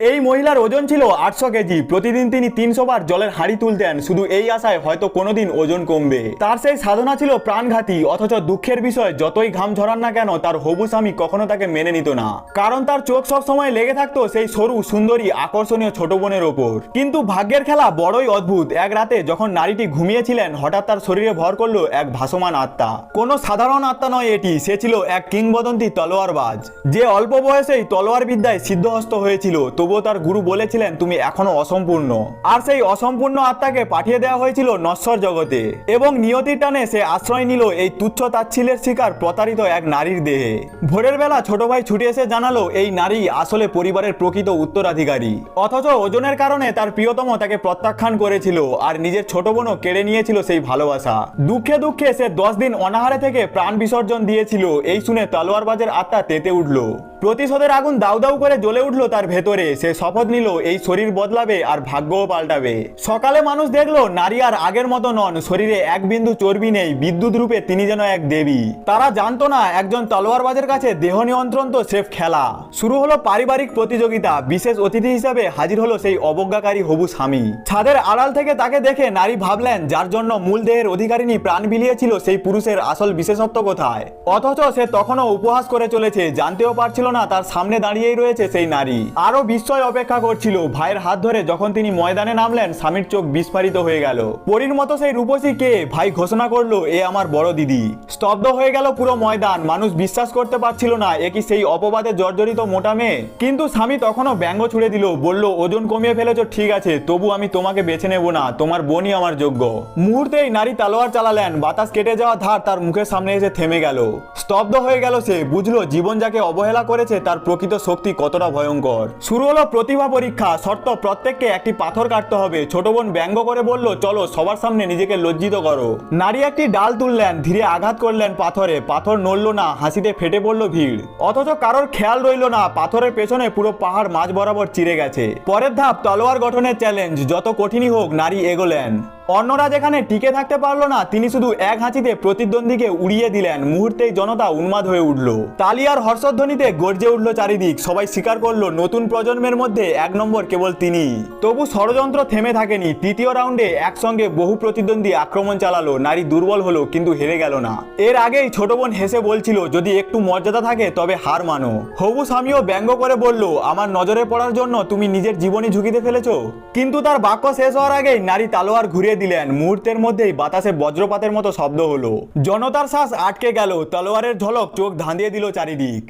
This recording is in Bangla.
এই মহিলার ওজন ছিল আটশো কেজি। প্রতিদিন তিনি তিনশো বার জলের হাঁড়ি তুলতেন। শুধু এই আশায় হয়তো কোনোদিন ওজন কমবে। তার সেই সাধনা ছিল প্রাণঘাতী, অথচ দুঃখের বিষয়, যতই ঘাম ঝরান না কেন, তার হবু স্বামী কখনো তাকে মেনে নিত না। কারণ তার চোখ সব সময় লেগে থাকতো সেই সরু, সুন্দরী, আকর্ষণীয় ছোট বোনের ওপর। কিন্তু ভাগ্যের খেলা বড়ই অদ্ভুত। এক রাতে যখন নারীটি ঘুমিয়েছিলেন, হঠাৎ তার শরীরে ভর করল এক ভাসমান আত্মা। কোনো সাধারণ আত্মা নয় এটি, সে ছিল এক কিংবদন্তি তলোয়ারবাজ। যে অল্প বয়সেই তলোয়ার বিদ্যায় সিদ্ধহস্ত হয়েছিল তবুও তার গুরু বলেছিলেন, তুমি এখনও অসম্পূর্ণ। আর সেই অসম্পূর্ণ আত্মাকে পাঠিয়ে দেওয়া হয়েছিল নশ্বর জগতে। এবং নিয়তির টানে সে আশ্রয় নিল এই তুচ্ছ তাচ্ছিলের শিকার প্রতারিত এক নারীর দেহে। ভোরের বেলা ছোট ভাই ছুটে এসে জানালো, এই নারী আসলে পরিবারের প্রকৃত উত্তরাধিকারী। অথচ ওজনের কারণে তার প্রিয়তম তাকে প্রত্যাখ্যান করেছিল আর নিজের ছোট বোনও কেড়ে নিয়েছিল সেই ভালোবাসা। দুঃখে দুঃখে সে দশ দিন অনাহারে থেকে প্রাণ বিসর্জন দিয়েছিল। এই শুনে তলোয়ারবাজের আত্মা তেতে উঠল। প্রতিশোধের আগুন দাউ দাউ করে জ্বলে উঠল তার ভেতরে। সে শপথ নিল, এই শরীর বদলাবে আর ভাগ্যও পাল্টাবে। সকালে মানুষ দেখল, নারী আর আগের মতো নন, শরীরে এক বিন্দু চর্বি নেই, বিদ্যুৎ রূপে তিনি যেন এক দেবী। তারা জানতো না, একজন তলোয়ারবাজের কাছে দেহ নিয়ন্ত্রণ তো স্রেফ খেলা। শুরু হলো পারিবারিক প্রতিযোগিতা, বিশেষ অতিথি হিসাবে হাজির হলো সেই অবজ্ঞাকারী হবু স্বামী। ছাদের আড়াল থেকে তাকে দেখে নারী ভাবলেন, যার জন্য মূল দেহের অধিকারিণী প্রাণ বিলিয়েছিল সেই পুরুষের আসল বিশেষত্ব কোথায়? অথচ সে তখনও উপহাস করে চলেছে, জানতেও পারছিল না তার সামনে দাঁড়িয়েই রয়েছে সেই নারী। আরও বিস্ময় অপেক্ষা করছিল। ভাইয়ের হাত ধরে যখন তিনি ময়দানে নামলেন, স্বামীর চোখ বিস্ফারিত হয়ে গেল। পরীর মতো সেই রূপসী কে ভাই ঘোষণা করল, এ আমার বড় দিদি। স্তব্ধ হয়ে গেল পুরো ময়দান। মানুষ বিশ্বাস করতে পারছিল না, এ কি সেই অপবাদে জর্জরিত মোটা মেয়ে? কিন্তু স্বামী তখনও ব্যঙ্গ ছুড়ে দিল, বলল, ওজন কমিয়ে ফেলেছ, ঠিক আছে, তবু আমি তোমাকে বেছে নেব না, তোমার বোনই আমার যোগ্য। মুহূর্তেই নারী তালোয়ার চালালেন, বাতাস কেটে যাওয়া ধার তার মুখের সামনে এসে থেমে গেল। স্তব্ধ হয়ে গেল সে, বুঝলো জীবন যাকে অবহেলা করেছে, তার প্রকৃত শক্তি কতটা ভয়ঙ্কর। শুরু হলো প্রতিভা পরীক্ষা। শর্ত, প্রত্যেককে একটি পাথর কাটতে হবে। ছোট বোন ব্যঙ্গ করে বলল, চলো, সবার সামনে নিজেকে লজ্জিত করো। নারী একটি ডাল তুললেন, ধীরে আঘাত করলেন পাথরে। পাথর নড়ল না, হাসিতে ফেটে পড়ল ভিড়। অথচ কারোর খেয়াল রইল না, পাথরের পেছনে পুরো পাহাড় মাঝ বরাবর চিরে গেছে। পরের ধাপ, তলোয়ার গঠনের চ্যালেঞ্জ যত কঠিনই হোক, নারী এগোলেন। অন্যরা যেখানে টিকে থাকতে পারল না, তিনি শুধু এক হাঁচিতে প্রতিদ্বন্দ্বীকে উড়িয়ে দিলেন। মুহূর্তেই জনতা উন্মাদ হয়ে উঠল। তালিয়ার হর্ষধ্বনিতে গর্জে উঠল চারিদিক। সবাই স্বীকার করল, নতুন প্রজন্মের মধ্যে এক নম্বর কেবল তিনি। তবু ষড়যন্ত্র থেমে থাকেনি। তৃতীয় রাউন্ডে একসঙ্গে বহু প্রতিদ্বন্দ্বী আক্রমণ চালালো। নারী দুর্বল হলো, কিন্তু হেরে গেল না। এর আগেই ছোট বোন হেসে বলছিল, যদি একটু মর্যাদা থাকে, তবে হার মানো। হবু স্বামীও ব্যঙ্গ করে বলল, আমার নজরে পড়ার জন্য তুমি নিজের জীবনই ঝুঁকিতে ফেলেছো? কিন্তু তার বাক্য শেষ হওয়ার আগেই নারী তালোয়ার ঘুরিয়ে দিলেন। মুহূর্তের মধ্যেই বাতাসে বজ্রপাতের মতো শব্দ হলো। জনতার শ্বাস আটকে গেল। তলোয়ারের ঝলক চোখ ধাঁধিয়ে দিল চারিদিক।